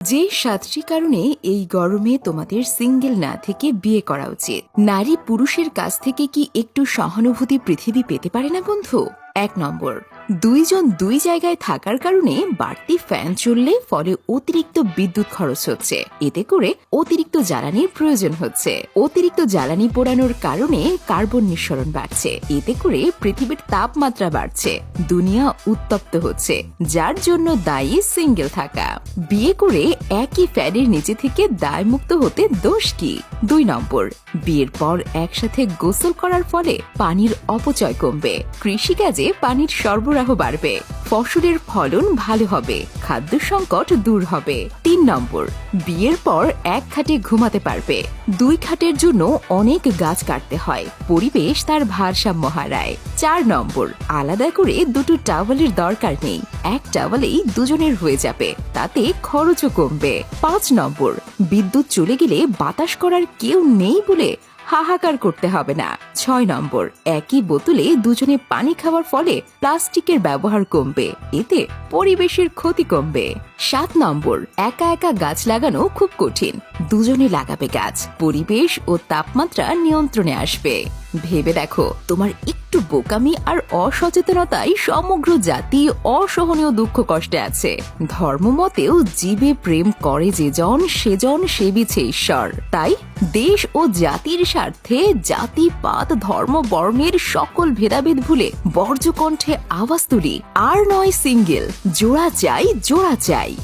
যে সাতটি কারণে এই গরমে তোমাদের সিঙ্গেল না থেকে বিয়ে করা উচিত। নারী পুরুষের কাছ থেকে কি একটু সহানুভূতি পৃথিবী পেতে পারে না বন্ধু? এক নম্বর। দুইজন দুই জায়গায় থাকার কারণে বাড়তি ফ্যান চললে ফলে অতিরিক্ত বিদ্যুৎ খরচ হচ্ছে। এতে করে অতিরিক্ত জ্বালানির প্রয়োজন হচ্ছে। অতিরিক্ত জ্বালানি পোড়ানোর কারণে কার্বন নিঃসরণ বাড়ছে। এতে করে পৃথিবীর তাপমাত্রা বাড়ছে। দুনিয়া উত্তপ্ত হচ্ছে। যার জন্য দায়ী সিঙ্গেল থাকা। বিয়ে করে একই ফ্যানের নিচে থেকে দায়মুক্ত হতে দোষ কি? দুই নম্বর, বিয়ের পর একসাথে গোসল করার ফলে পানির অপচয় কমবে। কৃষিকাজে পানির সরবরাহ বাড়বে। ফসলের ফলন ভালো হবে, খাদ্য সংকট দূর হবে। তিন নম্বর, বিয়ের পর এক খাটে ঘুমাতে পারবে। দুই খাটের জন্য অনেক গাছ কাটতে হয়। পরিবেশ তার ভারসাম্য হারায়। চার নম্বর, আলাদা করে দুটো টাওয়ালের দরকার নেই। এক টাওয়ালেই দুজনের হয়ে যাবে, তাতে খরচও কমবে। পাঁচ নম্বর, বিদ্যুৎ চলে গেলে বাতাস করার কেউ নেই বলে হাহাকার করতে হবে না। ছয় নম্বর। একই বোতলে দুজনে পানি খাওয়ার ফলে প্লাস্টিকের ব্যবহার কমবে। এতে পরিবেশের ক্ষতি কমবে। সাত নম্বর। একা একা গাছ লাগানো খুব কঠিন। দুজনে লাগাবে গাছ। পরিবেশ ও তাপমাত্রা নিয়ন্ত্রণে আসবে। ভেবে দেখো, তোমার একটু বোকামি আর অসচেতনতাই সমগ্র জাতি অসহনীয় দুঃখ কষ্টে আছে। ধর্মমতেও জীবে প্রেম করে যে জন সেজন সেবিছে ঈশ্বর। তাই দেশ ও জাতির স্বার্থে জাতিপাত ধর্ম বর্ণের সকল ভেদাভেদ ভুলে বর্জ্যকণ্ঠে আওয়াজ তুলি। আর নয় সিঙ্গেল। জোড়া চাই জোড়া চাই।